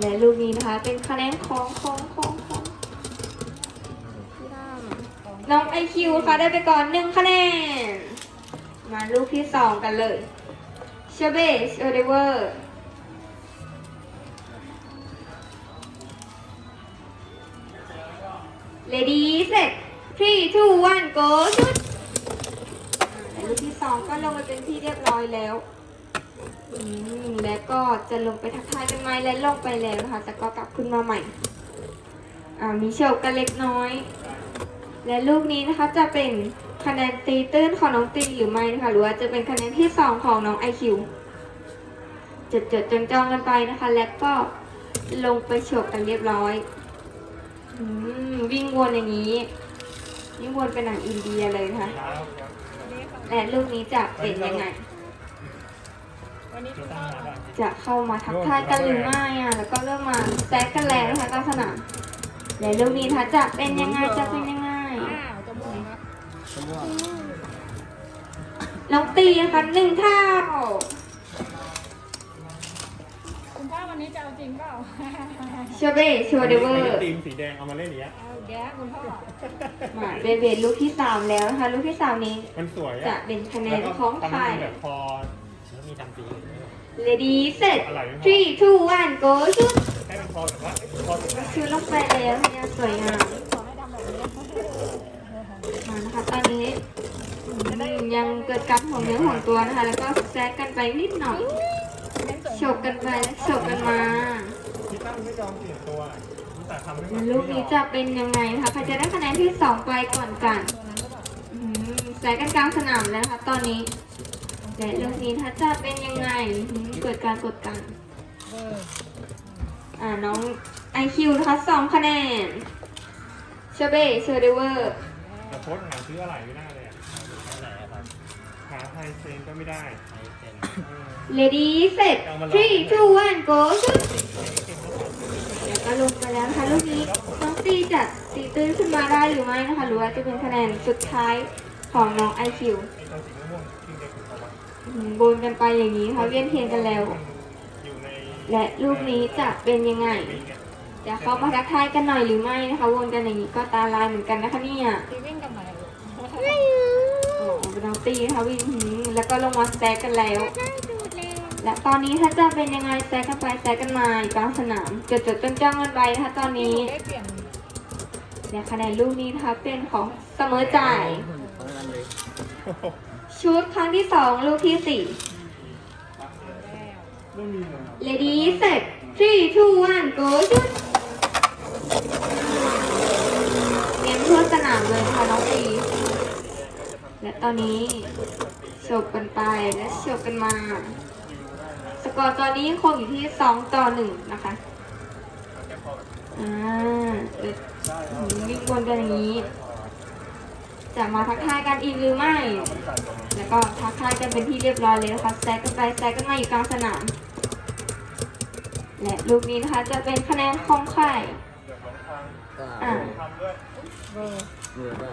และลูกนี้นะคะ เป็นคะแนนของของของของน้องไอคิวค่ะได้ไปก่อนหนึ่งคะแนน มาลูกที่สองกันเลยเชเบสโอเดเวอร์เลดี้เสร็จ three two one go ชุดละลูกที่สองก็ลงไปเป็นที่เรียบร้อยแล้ว อืมแล้วก็จะลงไปทักทายกันไหมและลงไปแล้วนะคะ แต่ก็กลับขึ้นมาใหม่อ่ามีโชว์กันเล็กน้อย และลูกนี้นะคะจะเป็นคะแนนตีตื้นของน้องตีหรือไม่นะคะหรือว่าจะเป็นคะแนนที่สองของน้องไอคิวจดจดจองจองๆกันไปนะคะ แล้วก็ลงไปโฉบกันเรียบร้อยอืมวิ่งวนอย่างนี้วิ่งวนเป็นหนังอินเดียเลยนะคะและลูกนี้จะเป็นยังไง จะเข้ามาทักทายกันหรือไม่อะ แล้วก็เริ่มมาแซกกันแล้วนะคะกลางสนามและลูกนี้นะคะจะเป็นยังไงจะเป็นยังไงอ้าวจะม่วงครับน้องตีนะคะหนึ่งเท่าคุณพ่อวันนี้จะเอาจริงเปล่าเชเบชัวเดเวอร์ทีมสีแดงเอามาเล่นอย่างเงี้ยเอาแย่คุณพ่อมาเบเบลูกที่สามแล้วนะคะลูกที่สามนี้ มันสวยจะอะเป็นคะแนแล้วนก็ของทำใครให้มันแบบพอแล้ว มีทำสีอื่นด้วยเลดี้เสร็จ three two one go ชุดให้มันพอแบบว่าพอถึงชุดลงไปแล้วเนี่ยสวยงามขอให้ทำแบบนี้มานะคะตอนนี้อืมยังเกิดการห่วงเนื้อห่วงตัวนะคะ แล้วก็แซกกันไปนิดหน่อยเน้นสวยโฉบกันไปแล้วโฉบกันมาพี่ตั้มไม่ยอมเปลี่ยนตัวแต่ทำให้แล้วลูกนี้จะเป็นยังไงนะคะใครจะได้คะแนนที่สองไปก่อนกันตัวนั้นก็แบบอืมแซกกันกลางสนามแล้วนะคะตอนนี้ และลูกนี้ถ้าจะเป็นยังไงอืมเกิดการกดกันเบอร์อ่าน้องไอคิวนะคะสองคะแนนเชเบเชอร์เดเวอร์แต่โพสต์หาซื้ออะไรไม่ได้เลยอะไหนอะครับหาไทยเซนก็ไม่ได้ไอเป็นเออเลดี้เสร็จ three two one go ชุดแล้วก็ลงไปแล้วนะคะลูกนี้น้องตีจะตีตื้นขึ้นมาได้หรือไม่นะคะ หรือว่าจะเป็นคะแนนสุดท้ายของน้องไอคิวไอ้ตัวสีม่วงๆที่เด็กอยู่เขาว่า บนกันไปอย่างนี้ค่ะเวียนเทียนกันแล้วอยู่ในและลูกนี้จะเป็นยังไงปีกอะจะเข้ามาทักทายกันหน่อยหรือไม่นะคะวนกันอย่างนี้ก็ตาลายเหมือนกันนะคะเนี่ยตีวิ่งกันไหนโอ้เป็นน้องตีนะคะวิ่งหืมแล้วก็ลงมาแซกกันแล้ว และตอนนี้ถ้าจะเป็นยังไงแซกกันไปแซกกันมาอยู่กลางสนามจดจดจ้องจ้องๆกันไปนะคะตอนนี้ได้เปลี่ยนและคะแนนลูกนี้นะคะเป็นของเสมอจ่าย เพราะฉะนั้นเลยโอ้โหชุดครั้งที่สองลูกที่สี่แล้วไม่มีเลยเลดี้เสร็จ three two one go ชุดเน้นทั่วสนามเลยนะคะน้องตีและตอนนี้โฉบกันไปและโฉบกันมา สกอร์ตอนนี้ยังคงอยู่ที่สองต่อหนึ่งนะคะอ่าเดี๋ยววิ่งวนกันอย่างนี้ จะมาทักทายกันอีกหรือไม่ แล้วก็ทักทายกันเป็นที่เรียบร้อยเลยนะคะแซกกันไปแซกกันมาอยู่กลางสนาม และลูกนี้นะคะจะเป็นคะแนนของใครก็อ่าทำด้วยเบอร์เบื่อได้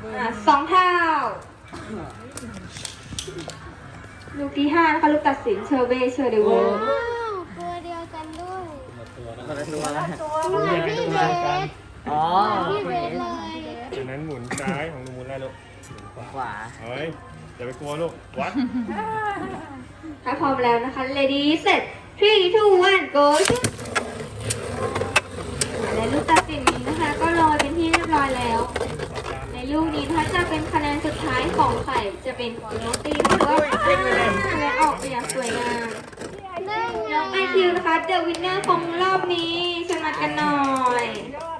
เบอร์อ่าสองเท่า ลูกที่ห้านะคะลูกตัดสินเชอร์เบเชอร์เดเวอร์ว้าวตัวเดียวกันด้วยตัวแล้วก็ได้ตัวแล้วเหมือนพี่เบสอ๋อพี่เบสเลย อันนั้นหมุนซ้ายของหนูหมุนอะไรลูกขวา เฮ้ยอย่าไปกลัวลูกวัด ถ้าพร้อมแล้วนะคะ Lady set three two one go ชุดและลูกตัดสินนี้นะคะ ก็ลอยเป็นที่เรียบร้อยแล้ว ในลูกนี้ถ้าจะเป็นคะแนนสุดท้ายของใครจะเป็นของน้องตีหรือว่าและออกไปอย่างสวยงามนั่งไงน้องไอคิวนะคะเดอะวินเนอร์ของรอบนี้ชนะกันหน่อยย